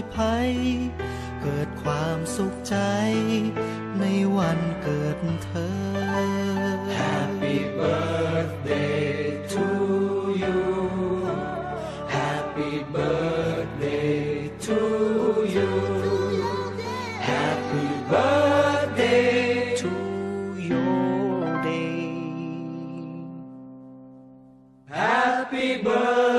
Happy birthday to you Happy birthday to you Happy birthday to your day Happy birthday